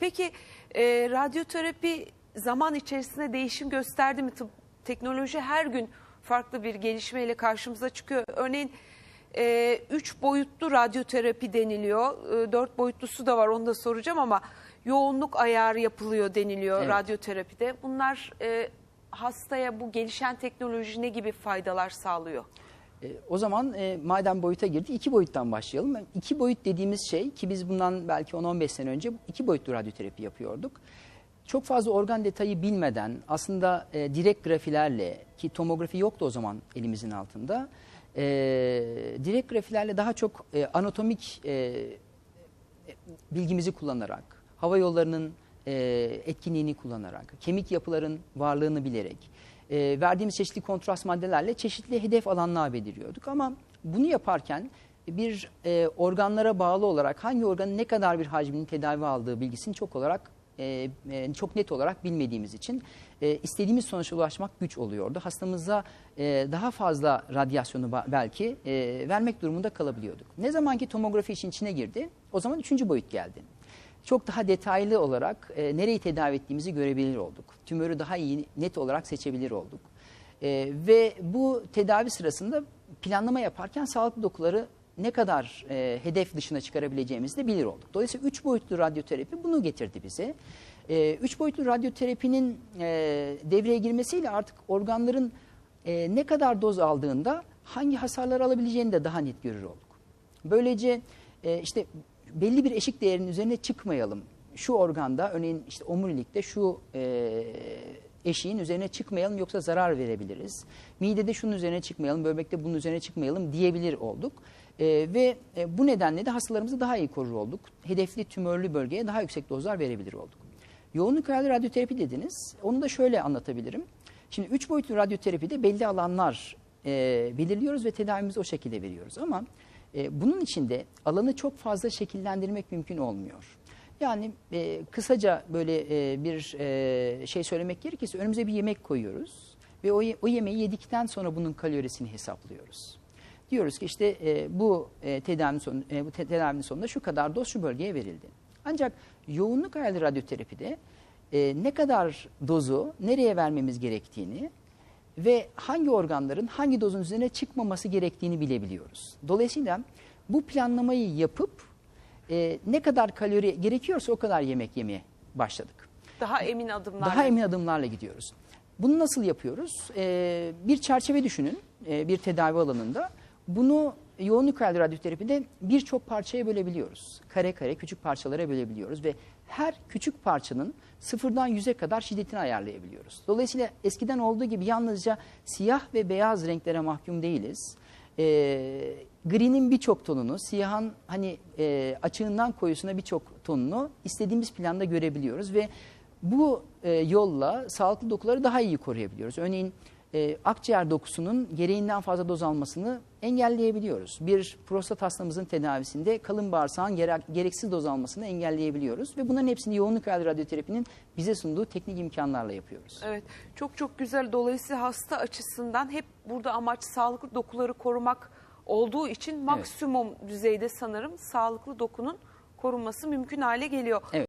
Peki e, radyoterapi zaman içerisinde değişim gösterdi mi? Tıp, teknoloji her gün farklı bir gelişmeyle karşımıza çıkıyor. Örneğin e, üç boyutlu radyoterapi deniliyor. E, dört boyutlusu da var onu da soracağım ama yoğunluk ayarı yapılıyor deniliyor Evet. radyoterapide. Bunlar e, hastaya bu gelişen teknoloji ne gibi faydalar sağlıyor? E, o zaman e, madem boyuta girdi iki boyuttan başlayalım. İki boyut dediğimiz şey ki biz bundan belki 10-15 sene önce iki boyutlu radyoterapi yapıyorduk. Çok fazla organ detayı bilmeden aslında e, direkt grafilerle ki tomografi yoktu o zaman elimizin altında. E, direkt grafilerle daha çok e, anatomik e, bilgimizi kullanarak, hava yollarının e, etkinliğini kullanarak, kemik yapıların varlığını bilerek, e, verdiğimiz çeşitli kontrast maddelerle çeşitli hedef alanlar belirliyorduk. Ama bunu yaparken bir e, organlara bağlı olarak hangi organın ne kadar bir hacminin tedavi aldığı bilgisini çok olarak e, e, çok net olarak bilmediğimiz için e, istediğimiz sonuca ulaşmak güç oluyordu. Hastamıza e, daha fazla radyasyonu belki e, vermek durumunda kalabiliyorduk. Ne zaman ki tomografi işin içine girdi, o zaman üçüncü boyut geldi. Çok daha detaylı olarak e, nereyi tedavi ettiğimizi görebilir olduk. Tümörü daha iyi, net olarak seçebilir olduk. E, ve bu tedavi sırasında planlama yaparken sağlıklı dokuları ne kadar e, hedef dışına çıkarabileceğimizi de bilir olduk. Dolayısıyla üç boyutlu radyoterapi bunu getirdi bize. E, üç boyutlu radyoterapinin e, devreye girmesiyle artık organların e, ne kadar doz aldığında hangi hasarlar alabileceğini de daha net görür olduk. Böylece e, işte belli bir eşik değerinin üzerine çıkmayalım. Şu organda örneğin işte omurilikte şu e, eşiğin üzerine çıkmayalım yoksa zarar verebiliriz. Midede şunun üzerine çıkmayalım, böbrekte bunun üzerine çıkmayalım diyebilir olduk. E, ve e, bu nedenle de hastalarımızı daha iyi korur olduk. Hedefli tümörlü bölgeye daha yüksek dozlar verebilir olduk. Yoğunluk ayarlı radyoterapi dediniz. Onu da şöyle anlatabilirim. Şimdi üç boyutlu radyoterapide belli alanlar e, belirliyoruz ve tedavimizi o şekilde veriyoruz. Ama e, bunun içinde alanı çok fazla şekillendirmek mümkün olmuyor. Yani e, kısaca böyle e, bir e, şey söylemek gerekirse önümüze bir yemek koyuyoruz ve o, o yemeği yedikten sonra bunun kalorisini hesaplıyoruz. Diyoruz ki işte e, bu e, tedavinin, sonu, e, bu te- tedavinin sonunda şu kadar doz şu bölgeye verildi. Ancak yoğunluk ayarlı radyoterapide e, ne kadar dozu nereye vermemiz gerektiğini ve hangi organların hangi dozun üzerine çıkmaması gerektiğini bilebiliyoruz. Dolayısıyla bu planlamayı yapıp e, ne kadar kalori gerekiyorsa o kadar yemek yemeye başladık. Daha emin adımlar. Daha emin adımlarla gidiyoruz. Bunu nasıl yapıyoruz? Ee, bir çerçeve düşünün e, bir tedavi alanında. Bunu yoğunluk ayarlı radyoterapide birçok parçaya bölebiliyoruz. Kare kare küçük parçalara bölebiliyoruz ve her küçük parçanın sıfırdan yüze kadar şiddetini ayarlayabiliyoruz. Dolayısıyla eskiden olduğu gibi yalnızca siyah ve beyaz renklere mahkum değiliz. Ee, gri'nin birçok tonunu, siyahın hani e, açığından koyusuna birçok tonunu istediğimiz planda görebiliyoruz ve bu e, yolla sağlıklı dokuları daha iyi koruyabiliyoruz. Örneğin e, akciğer dokusunun gereğinden fazla doz almasını engelleyebiliyoruz. Bir prostat hastamızın tedavisinde kalın bağırsağın gere- gereksiz doz almasını engelleyebiliyoruz. Ve bunların hepsini yoğunluk ayarlı radyoterapinin bize sunduğu teknik imkanlarla yapıyoruz. Evet çok çok güzel. Dolayısıyla hasta açısından hep burada amaç sağlıklı dokuları korumak olduğu için maksimum düzeyde sanırım sağlıklı dokunun korunması mümkün hale geliyor. Evet.